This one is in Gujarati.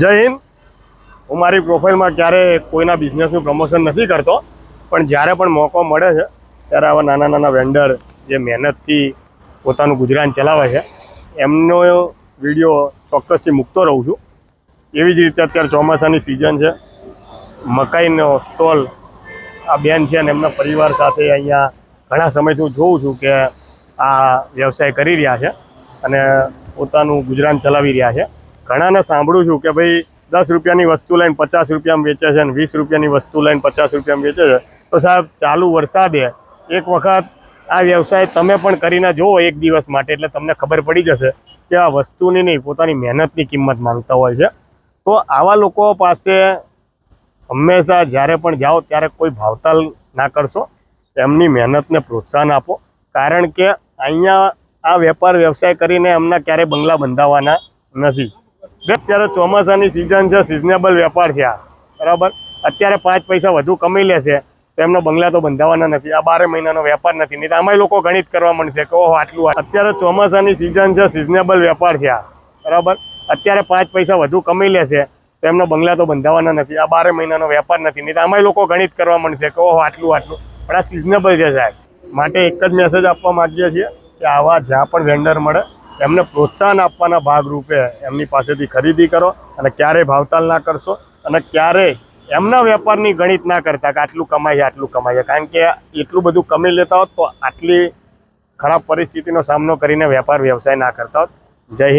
જય હિન્દ. હું મારી પ્રોફાઇલમાં ક્યારે કોઈના બિઝનેસનું પ્રમોશન નથી કરતો, પણ જ્યારે પણ મોકો મળે છે, ત્યારે આવા નાના નાના વેન્ડર જે મહેનતથી પોતાનું ગુજરાન ચલાવે છે, એમનો વીડિયો ચોક્કસથી મૂકતો રહું છું. એવી જ રીતે અત્યારે ચોમાસાની સિઝન છે. મકાઈનો સ્ટોલ આ બેન છે અને એમના પરિવાર સાથે અહીંયા ઘણા સમયથી હું જોઉં છું કે આ વ્યવસાય કરી રહ્યા છે અને પોતાનું ગુજરાન ચલાવી રહ્યા છે. ઘણાને સાંભળું છું કે ભાઈ દસ રૂપિયાની વસ્તુ લઈને પચાસ રૂપિયામાં વેચે છે અને વીસ રૂપિયાની વસ્તુ લઈને પચાસ રૂપિયામાં વેચે છે. તો સાહેબ, ચાલુ વરસાદે એક વખત આ વ્યવસાય તમે પણ કરીને જુઓ એક દિવસ માટે, એટલે તમને ખબર પડી જશે કે આ વસ્તુની નહીં, પોતાની મહેનતની કિંમત માંગતા હોય છે. તો આવા લોકો પાસે હંમેશા જ્યારે પણ જાઓ ત્યારે કોઈ ભાવતાલ ના કરશો. એમની મહેનતને પ્રોત્સાહન આપો. કારણ કે અહીંયા આ વેપાર વ્યવસાય કરીને એમના ક્યારેય બંગલા બંધાવવાના નથી. અત્યારે ચોમાસાની સિઝન છે સિઝનેબલ વેપાર છે બરાબર? અત્યારે પાંચ પૈસા વધુ કમાઈ લેશે તો એમનો બંગલા તો બંધાવવાના નથી. આ બારે મહિનાનો વેપાર નથી. નહીં તો આમાં લોકો ગણિત કરવા માંડશે કે ઓહો, આટલું અત્યારે ચોમાસાની સિઝન છે સિઝનેબલ વેપાર છે બરાબર? અત્યારે પાંચ પૈસા વધુ કમાઈ લેશે તો એમનો બંગલા તો બંધાવવાના નથી. આ બારે મહિનાનો વેપાર નથી. નહીં તો આમાં લોકો ગણિત કરવા માંડશે કે ઓહો, આટલું આટલું. પણ આ સિઝનેબલ છે સાહેબ. માટે એક જ મેસેજ આપવા માંગીએ છીએ કે આવા જ્યાં પણ વેન્ડર મળે એમને પ્રોત્સાહન આપવાના ભાગરૂપે એમની પાસેથી ખરીદી કરો અને ક્યારેય ભાવતાલ ના કરશો અને ક્યારેય એમના વેપારની ગણિત ના કરતા કે આટલું કમાઈએ આટલું કમાઈએ. કારણ કે એટલું બધું કમી લેતા હોત તો આટલી ખરાબ પરિસ્થિતિનો સામનો કરીને વેપાર વ્યવસાય ના કરતા હોત. જય હિન્દ.